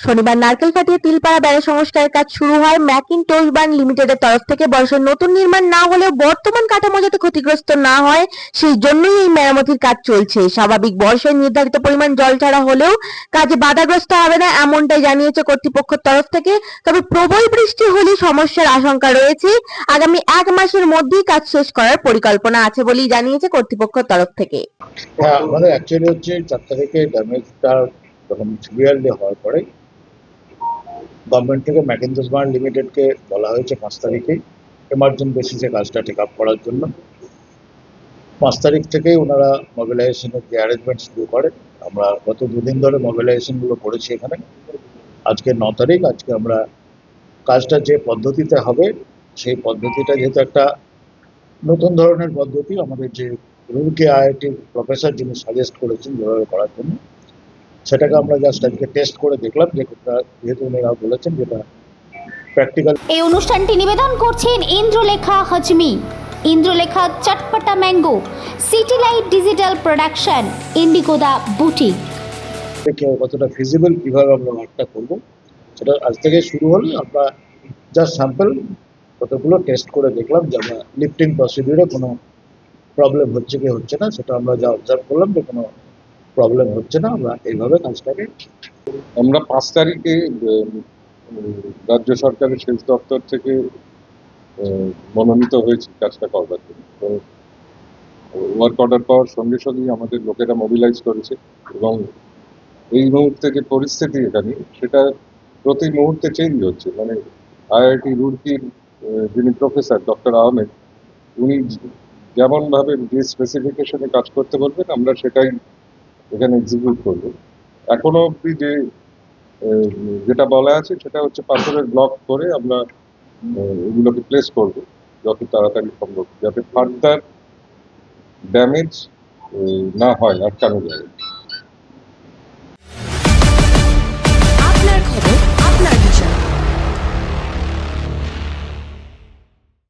শনিবার নারকেল ফাটিয়ে তিলপাড়া বেড়া সংস্কারের কাজ শুরু হয় ম্যাকিন বার্ন লিমিটেডের তরফ থেকে। বর্ষের নতুন নির্মাণ না হলেও বর্তমান কাঠামো যাতে ক্ষতিগ্রস্ত না হয়, সেই জন্যই এই মেরামতির কাজ চলছে। স্বাভাবিক বর্ষায় নির্ধারিত পরিমাণ জল ছাড়া হলেও কাজে বাধাগ্রস্ত হবে না এমনটাই জানিয়েছে কর্তৃপক্ষের তরফ থেকে। তবে প্রবল বৃষ্টি হলে সমস্যার আশঙ্কা রয়েছে। আগামী এক মাসের মধ্যেই কাজ শেষ করার পরিকল্পনা আছে বলেই জানিয়েছে কর্তৃপক্ষের তরফ থেকে। আমাদের অ্যাকচুয়ালি হচ্ছে চার তারিখে ড্যামেজটা যখন সিভিয়ারলি হওয়ার পরে গভর্নমেন্ট থেকে ম্যাকেন্দাস বার্ন লিমিটেডকে বলা হয়েছে পাঁচ তারিখে এমার্জেন্ট বেসিসে কাজটা টেক আপ করার জন্য। পাঁচ তারিখ থেকেই ওনারা মোবিলাইজেশনের যে অ্যারেঞ্জমেন্ট শুরু করে, আমরা গত দুদিন ধরে মোবিলাইজেশনগুলো করেছি এখানে। আজকে ন তারিখ, আজকে আমরা কাজটা যে পদ্ধতিতে হবে, সেই পদ্ধতিটা যেহেতু একটা নতুন ধরনের পদ্ধতি, আমাদের যে রুরকি আইআইটির প্রফেসর যিনি সাজেস্ট করেছেন, যেভাবে করার জন্য সেটাকে আমরা জাস্ট আজকে টেস্ট করে দেখলাম যে যেহেতু উনিরা বলেছেন যেটা প্র্যাকটিক্যাল এই অনুষ্ঠানটি নিবেদন করছেন ইন্দ্রলেখা হজমি। Indralekha চটপটা mango city light digital production ইন্ডিগোদা বুটি কতটা ফিজিবল কীভাবে আমরা ওয়ার্কটা করব সেটা আজ থেকে শুরু হলে আমরা জাস্ট স্যাম্পল কতগুলো টেস্ট করে দেখলাম যে আমরা লিফটিং প্রসিডিউরে কোনো প্রবলেম হচ্ছে কি হচ্ছে না সেটা আমরা যা অবজার্ভ করলাম যে কোনো প্রবলেম হচ্ছে না, আমরা এইভাবে কাজটাকে আমরা পাঁচ তারিখে রাজ্য সরকারের সেচ দপ্তর থেকে মনোনীত হয়েছি কাজটা করবার জন্য। তো, ওয়ার্ক অর্ডার পাওয়ার সঙ্গে সঙ্গেই আমাদের লোকেরা মোবিলাইজ করেছে এবং এই মুহূর্তে যে পরিস্থিতি এখানে, সেটা প্রতি মুহূর্তে চেঞ্জ হচ্ছে। মানে আইআইটি রুড়কির যিনি প্রফেসর ডক্টর আহমেদ, উনি যেমনভাবে যে স্পেসিফিকেশনে কাজ করতে বলবেন, আমরা সেটাই এখানে এক্সিকিউট করবে। এখনও অব্দি যে যেটা বলা আছে সেটা হচ্ছে পাথরের ব্লক করে আমরা এগুলোকে প্লেস করব, যত তাড়াতাড়ি সম্ভব, যাতে ফার্দার ড্যামেজ না হয়, আটকানো যায়। আপনার খবর